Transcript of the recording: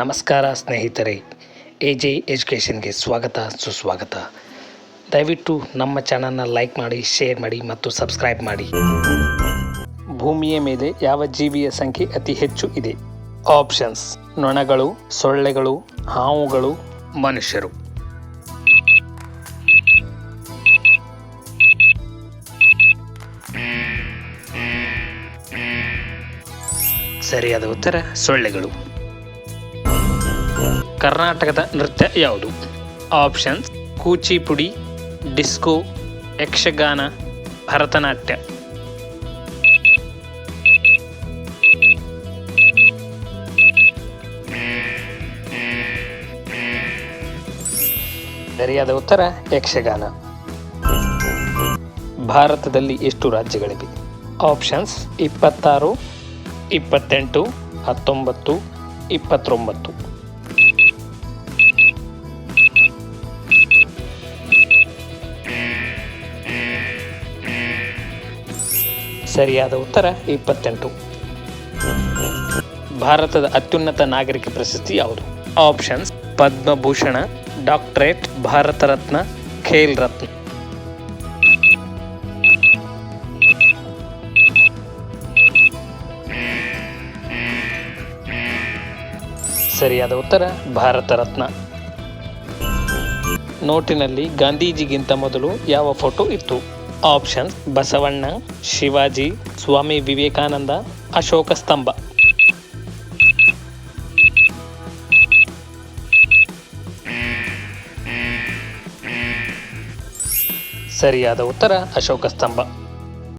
ನಮಸ್ಕಾರ ಸ್ನೇಹಿತರೆ A J ಎಜುಕೇಷನ್ಗೆ ಸ್ವಾಗತ, ಸುಸ್ವಾಗತ. ದಯವಿಟ್ಟು ನಮ್ಮ ಚಾನಲ್ನ ಲೈಕ್ ಮಾಡಿ, ಶೇರ್ ಮಾಡಿ ಮತ್ತು ಸಬ್ಸ್ಕ್ರೈಬ್ ಮಾಡಿ. ಭೂಮಿಯ ಮೇಲೆ ಯಾವ ಜೀವಿಯ ಸಂಖ್ಯೆ ಅತಿ ಹೆಚ್ಚು ಇದೆ? ಆಪ್ಷನ್ಸ್, ನೊಣಗಳು, ಸೊಳ್ಳೆಗಳು, ಹಾವುಗಳು, ಮನುಷ್ಯರು. ಸರಿಯಾದ ಉತ್ತರ, ಸೊಳ್ಳೆಗಳು. ಕರ್ನಾಟಕದ ನೃತ್ಯ ಯಾವುದು? Options, Kuchipudi, disco, Yakshagana, Bharatanatyam. ಸರಿಯಾದ ಉತ್ತರ, ಯಕ್ಷಗಾನ. ಭಾರತದಲ್ಲಿ ಎಷ್ಟು ರಾಜ್ಯಗಳಿವೆ? ಆಪ್ಷನ್ಸ್, ಇಪ್ಪತ್ತಾರು, ಇಪ್ಪತ್ತೆಂಟು, ಹತ್ತೊಂಬತ್ತು, ಇಪ್ಪತ್ತೊಂಬತ್ತು. ಸರಿಯಾದ ಉತ್ತರ ಇಪ್ಪತ್ತೆಂಟು. ಭಾರತದ ಅತ್ಯುನ್ನತ ನಾಗರಿಕ ಪ್ರಶಸ್ತಿ ಯಾವುದು? ಆಪ್ಷನ್ಸ್, ಪದ್ಮಭೂಷಣ, ಡಾಕ್ಟರೇಟ್ ಭಾರತ ರತ್ನ ಖೇಲ್ ರತ್ನ ಸರಿಯಾದ ಉತ್ತರ ಭಾರತ ರತ್ನ ನೋಟಿನಲ್ಲಿ ಗಾಂಧೀಜಿಗಿಂತ ಮೊದಲು ಯಾವ ಫೋಟೋ ಇತ್ತು? ಆಪ್ಷನ್ಸ್ ಬಸವಣ್ಣ ಶಿವಾಜಿ ಸ್ವಾಮಿ ವಿವೇಕಾನಂದ ಅಶೋಕ ಸ್ತಂಭ. ಸರಿಯಾದ ಉತ್ತರ ಅಶೋಕ ಸ್ತಂಭ.